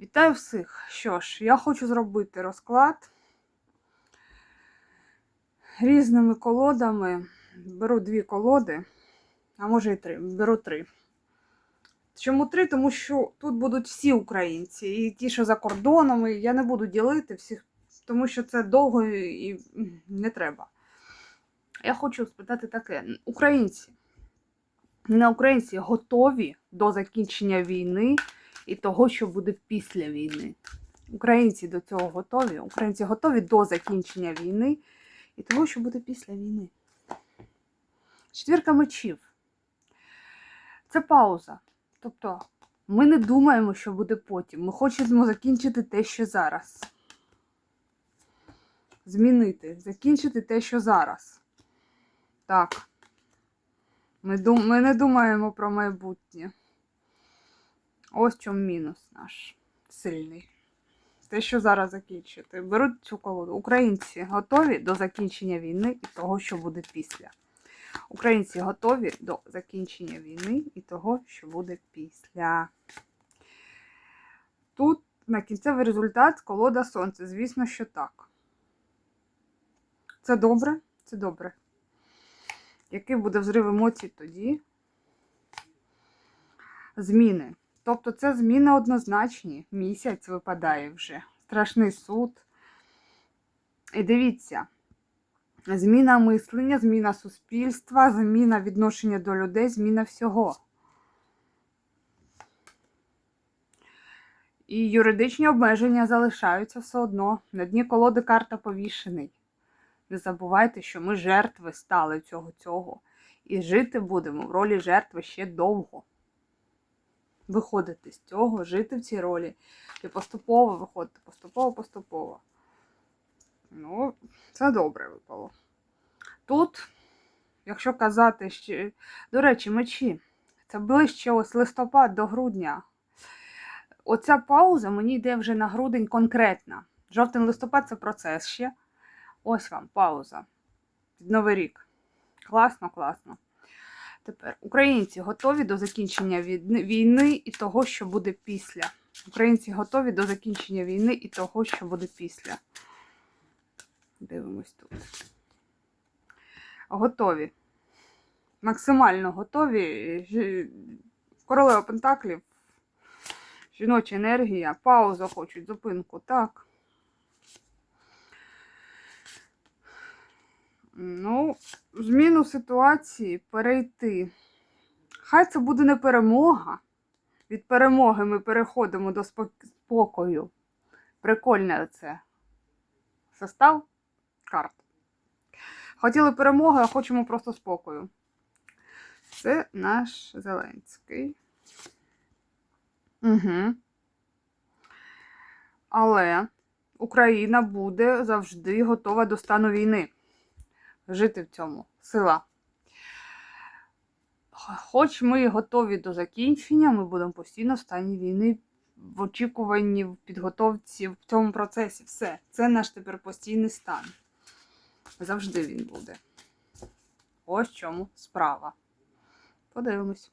Вітаю всіх! Що ж, я хочу зробити розклад різними колодами. Беру дві колоди, а може і три. Беру три. Чому три? Тому що тут будуть всі українці, і ті, що за кордоном, і я не буду ділити всіх, тому що це довго і не треба. Я хочу спитати таке: українці, не українці готові до закінчення війни і того, що буде після війни. Українці до цього готові. Українці готові до закінчення війни і того, що буде після війни. Четвірка мечів. Це пауза. Тобто ми не думаємо, що буде потім. Ми хочемо закінчити те, що зараз. Змінити, закінчити те, що зараз. Так. Ми, дум... ми не думаємо про майбутнє. Ось в чому мінус наш сильний. Те, що зараз закінчити. Беруть цю колоду. Українці готові до закінчення війни і того, що буде після. Українці готові до закінчення війни і того, що буде після. Тут на кінцевий результат колода сонце. Звісно, що так. Це добре? Це добре. Який буде взрив емоцій тоді? Зміни. Тобто це зміни однозначні. Місяць випадає вже. Страшний суд. І дивіться, зміна мислення, зміна суспільства, зміна відношення до людей, зміна всього. І юридичні обмеження залишаються все одно. На дні колоди карта повішений. Не забувайте, що ми жертви стали цього цього. І жити будемо в ролі жертви ще довго виходити з цього, жити в цій ролі. І поступово виходити, поступово-поступово. Ну, це добре випало. Тут, якщо казати, що. До речі, мечі. Це ближче ось листопад до грудня. Оця пауза мені йде вже на грудень конкретна. Жовтень-листопад це процес ще. Ось вам пауза. Під Новий рік. Класно, класно. Тепер українці готові до закінчення війни і того, що буде після. Українці готові до закінчення війни і того, що буде після. Дивимось тут. Готові. Максимально готові. Королева Пентаклів. Жіноча енергія. Паузу хочуть, зупинку. Так. Ну, зміну ситуації перейти. Хай це буде не перемога. Від перемоги ми переходимо до спокою. Прикольне це. Состав карт. Хотіли перемоги, а хочемо просто спокою. Це наш Зеленський. Угу. Але Україна буде завжди готова до стану війни жити в цьому. Сила. Хоч ми готові до закінчення, ми будемо постійно в стані війни, в очікуванні, в підготовці, в цьому процесі. Все. Це наш тепер постійний стан. Завжди він буде. Ось в чому справа. Подивимось.